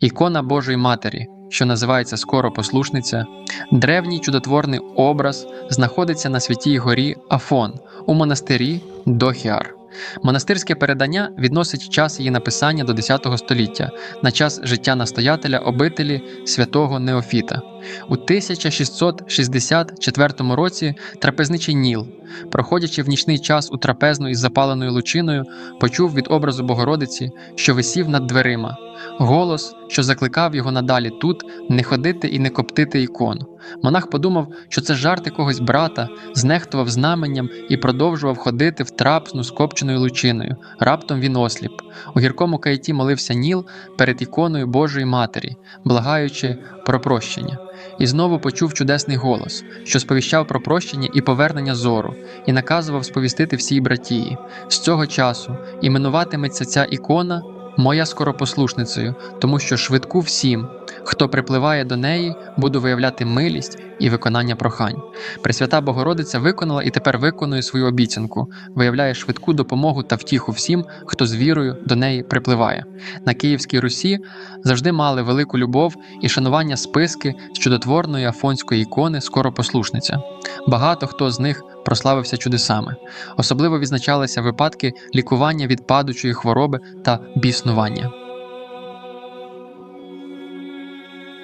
ікона Божої Матері, що називається скоро послушниця, древній чудотворний образ знаходиться на святій горі Афон у монастирі Дохіар. Монастирське передання відносить час її написання до X століття на час життя настоятеля обителі святого Неофіта. У 1664 році трапезничий Ніл, проходячи в нічний час у трапезну із запаленою лучиною, почув від образу Богородиці, що висів над дверима, голос, що закликав його надалі тут не ходити і не коптити ікону. Монах подумав, що це жарт якогось брата, знехтував знаменням і продовжував ходити в трапсну з копченою лучиною. Раптом він осліп. У гіркому каяті молився Ніл перед іконою Божої Матері, благаючи про прощення. І знову почув чудесний голос, що сповіщав про прощення і повернення зору, і наказував сповістити всій братії. З цього часу іменуватиметься ця ікона моя скоропослушницею, тому що швидку всім, хто припливає до неї, буду виявляти милість і виконання прохань. Пресвята Богородиця виконала і тепер виконує свою обіцянку, виявляє швидку допомогу та втіху всім, хто з вірою до неї припливає. На Київській Русі завжди мали велику любов і шанування списки з чудотворної афонської ікони Скоропослушниця. Багато хто з них прославився чудесами. Особливо відзначалися випадки лікування від падучої хвороби та біснування.